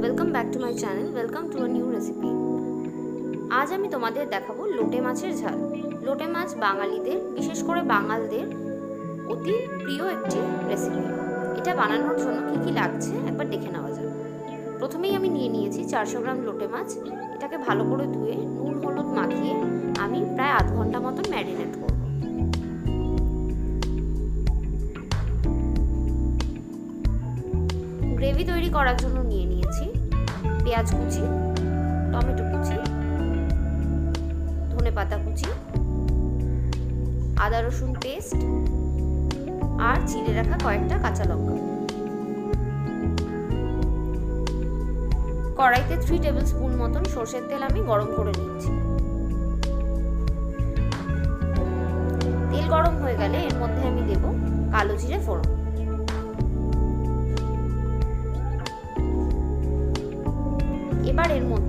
Welcome back to my channel welcome to a new recipe আজ আমি তোমাদের দেখাবো লোটে মাছের ঝাল। লোটে মাছ বাঙালিদের, বিশেষ করে বাঙালদের অতি প্রিয় একটি রেসিপি এটা বানানোর জন্য কী কী লাগছে একবার দেখে নেওয়া যাক। প্রথমেই আমি নিয়ে নিয়েছি চারশো গ্রাম লোটে মাছ। এটাকে ভালো করে ধুয়ে নুন, হলুদ মাখিয়ে আমি প্রায় আধ ঘণ্টা মতন ম্যারিনেট করব। গ্রেভি তৈরি করার জন্য নিয়ে পেঁয়াজ কুচি, টমেটো কুচি, ধনে পাতা কুচি, আদা রসুন পেস্ট আর চিড়ে রাখা কয়েকটা কাঁচা লঙ্কা। কড়াইতে থ্রি টেবিল স্পুন মতন সর্ষের তেল আমি গরম করে নিচ্ছি। তেল গরম হয়ে গেলে এর মধ্যে আমি দেব কালো জিরে ফোড়ন।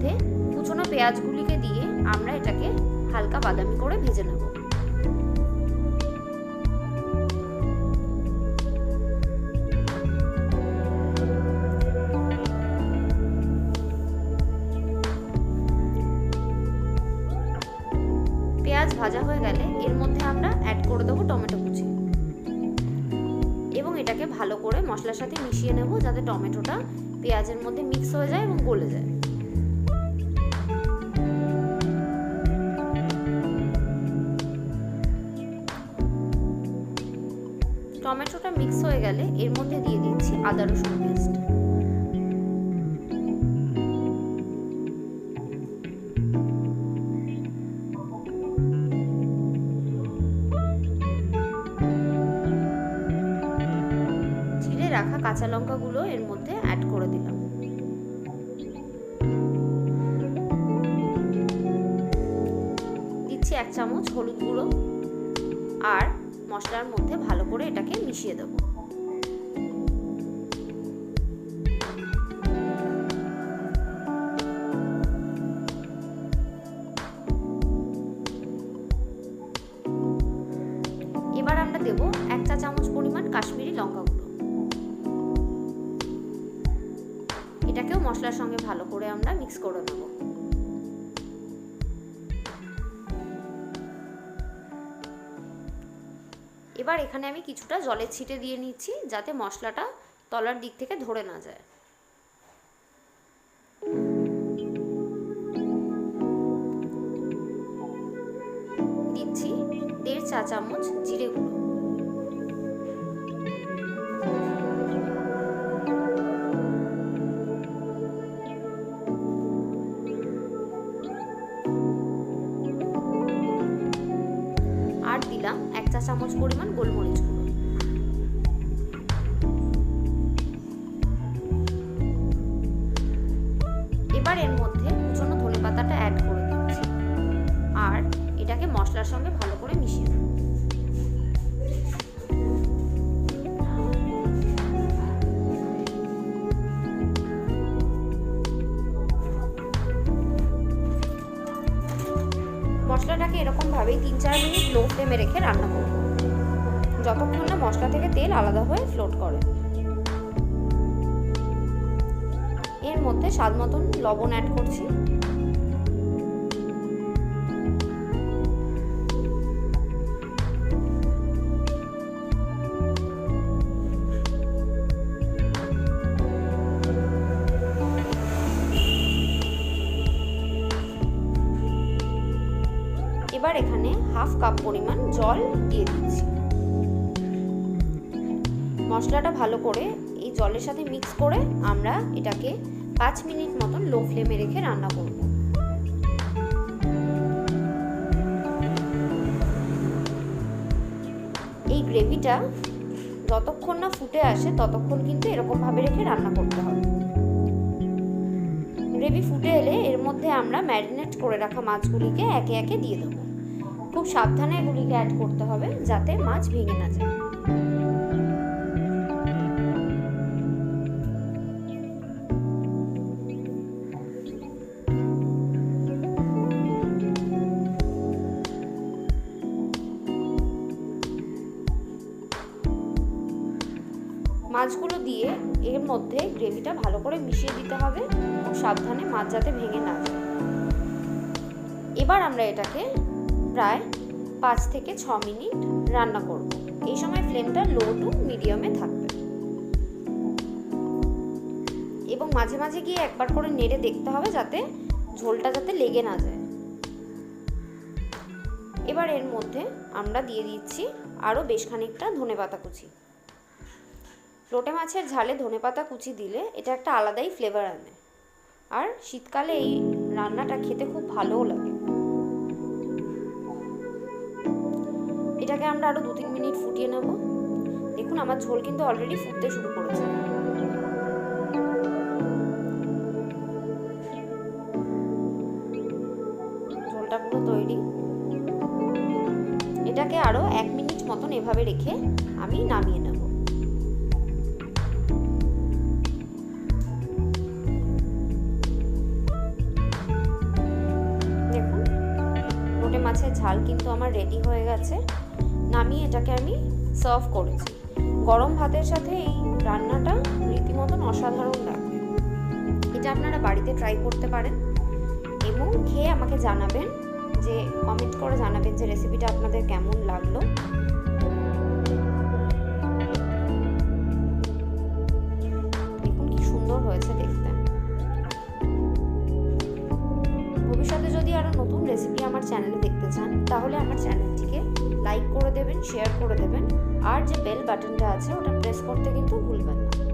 মধ্যে কুচনো পেঁয়াজগুলিকে দিয়ে আমরা এটাকে হালকা বাদামি করে ভেজে নেব। পেঁয়াজ ভাজা হয়ে গেলে এর মধ্যে আমরা অ্যাড করে দেবো টমেটো কুচি। এবং এটাকে ভালো করে মশলার সাথে মিশিয়ে নেব যাতে টমেটোটা পেঁয়াজের মধ্যে মিক্স হয়ে যায় এবং গলে যায়। টমেটোটা মিক্স হয়ে গেলে এর মধ্যে দিয়ে দিচ্ছি আদা রসুন পেস্ট চিড়ে রাখা কাঁচা লঙ্কাগুলো এর মধ্যে অ্যাড করে দিলাম। দিচ্ছি এক চামচ হলুদ গুঁড়ো। আর মশলার মধ্যে ভালো করে এটাকে মিশিয়ে দেবো। এবার আমরা দেব চামচ পরিমাণ কাশ্মীরি লঙ্কা গুঁড়ো। এটাকেও মশলার সঙ্গে ভালো করে আমরা মিক্স করে নেব। এবার এখানে আমি কিছুটা জলের ছিটে দিয়ে নিচ্ছি যাতে মশলাটা তলার দিক থেকে ধরে না যায়। দিচ্ছি দেড় চা চামচ জিরে গুঁড়ো। চামচ পরিমাণ গোলমরিচ এবার এর মধ্যে কুচনো ধনে পাতাটা অ্যাড করে দিচ্ছি। আর এটাকে মশলার সঙ্গে ভালো করে মিশিয়ে দেবো মশলাটাকে এরকমভাবেই তিন চার মিনিট লো ফ্লেমে রেখে রান্না করব। যতক্ষণ না মশলা থেকে তেল আলাদা হয়ে ফ্লোট করে। এর মধ্যে স্বাদ মতন লবণ অ্যাড করছি। এবার এখানে হাফ কাপ পরিমাণ জল দিয়ে দিচ্ছি। মশলাটা ভালো করে এই জলের সাথে মিক্স করে আমরা এটাকে পাঁচ মিনিট মতন লো ফ্লেমে রেখে রান্না করব। এই গ্রেভিটা যতক্ষণ না ফুটে আসে ততক্ষণ কিন্তু এরকমভাবে রেখে রান্না করতে হবে। গ্রেভি ফুটে এলে এর মধ্যে আমরা ম্যারিনেট করে রাখা মাছগুলিকে একে একে দিয়ে দেবো। খুব সাবধানে এগুলিকে অ্যাড করতে হবে যাতে মাছ ভেঙে না যায়। মাছগুলো দিয়ে এর মধ্যে গ্রেভিটা ভালো করে মিশিয়ে দিতে হবে সাবধানে মাছ যাতে ভেঙে না যায়। এবার আমরা এটাকে প্রায় পাঁচ থেকে ছ মিনিট রান্না করব। এই সময় ফ্লেমটা লো টু মিডিয়ামে থাকবে। এবং মাঝে মাঝে গিয়ে একবার করে নেড়ে দেখতে হবে যাতে ঝোলটা যাতে লেগে না যায়। এবার এর মধ্যে আমরা দিয়ে দিচ্ছি আরও বেশ খানিকটা ধনে পাতা কুচি। লোটে মাছের ঝালে ধনে পাতা কুচি দিলে এটা একটা আলাদাই ফ্লেভার আনে। আর শীতকালে এই রান্নাটা খেতে খুব ভালোও লাগে। এটাকে আমরা আরও দু তিন মিনিট ফুটিয়ে নেব। দেখুন, আমার ঝোল কিন্তু অলরেডি ফুটতে শুরু করেছে। ঝোলটা পুরো তৈরি। এটাকে আরও এক মিনিট মতন এভাবে রেখে আমি নামিয়ে নেব। মাছের ঝাল কিন্তু আমার রেডি হয়ে গেছে। নামিয়ে এটাকে আমি সার্ভ করেছি। গরম ভাতের সাথে এই রান্নাটা রীতিমতন অসাধারণ লাগবে। এটা আপনারা বাড়িতে ট্রাই করতে পারেন এবং খেয়ে আমাকে জানাবেন যে কমেন্ট করে জানাবেন যে রেসিপিটা আপনাদের কেমন লাগল। যদি আরও নতুন রেসিপি আমার চ্যানেলে দেখতে চান, তাহলে আমার চ্যানেলটিকে লাইক করে দেবেন শেয়ার করে দেবেন, আর যে বেল বাটনটা আছে ওটা প্রেস করতে কিন্তু ভুলবেন না।